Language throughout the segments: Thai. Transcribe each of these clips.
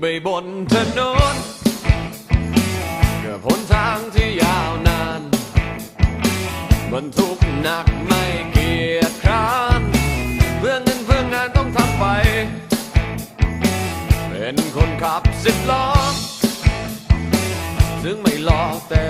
ไปบนถนนเกือบหนทางที่ยาวนานบรรทุกหนักไม่เกียจคร้านเพื่อเงินเพื่องานต้องทำไป เป็นคนขับสิบล้อ ซึ่งไม่หลอกแต่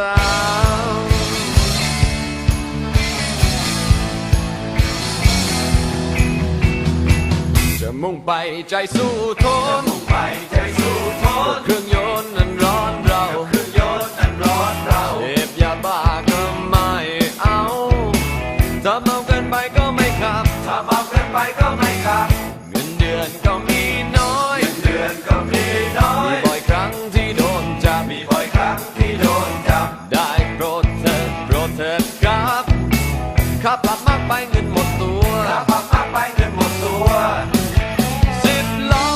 นาตราจะมุ่งไปใจสู้ทนมุ่งไปใจสู้ทนเครื่องยนต์ เถิดครับค่าปรับมากไปเงินหมดตัวถ้าพักมากไปเงินหมดตัวสิบล้อ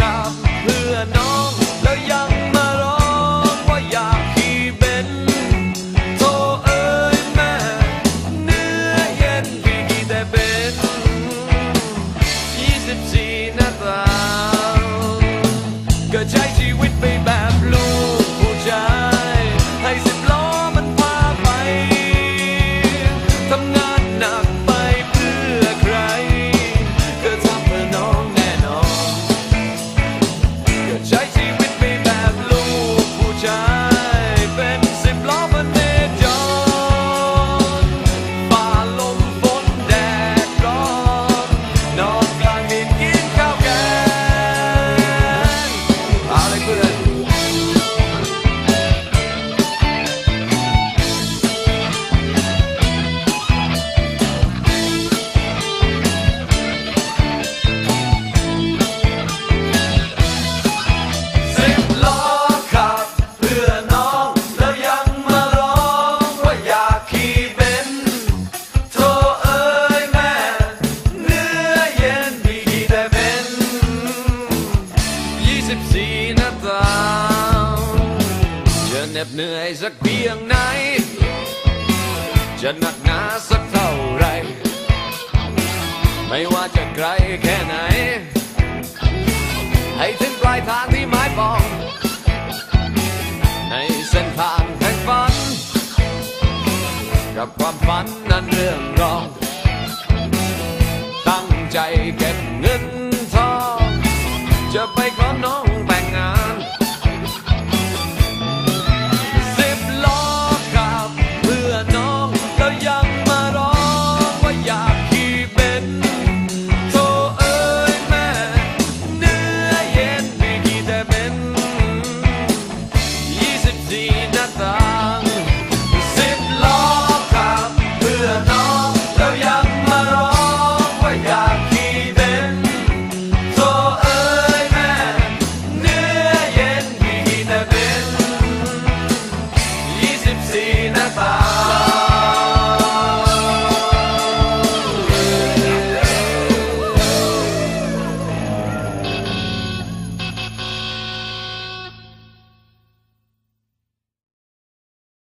ขับเพื่อน้องแล้วยังมาร้องว่าอยากขี่เป็นโทเอ้ยแม่เนื้อเย็นพี่ขี่แต่เป็นยี่สิบสี่นาตราก็ใช้ชีวิตไป น็บเหนื่อยสักเพียงไหน จะหนักหนาสักเท่าไร ไม่ว่าจะไกลแค่ไหน ให้ถึงปลายทางที่หมายปอง ในเส้นทางแห่งฝัน กับความฝันนั้นเรื่องรองตั้งใจเก็บเงินทองจะไปขอน้อง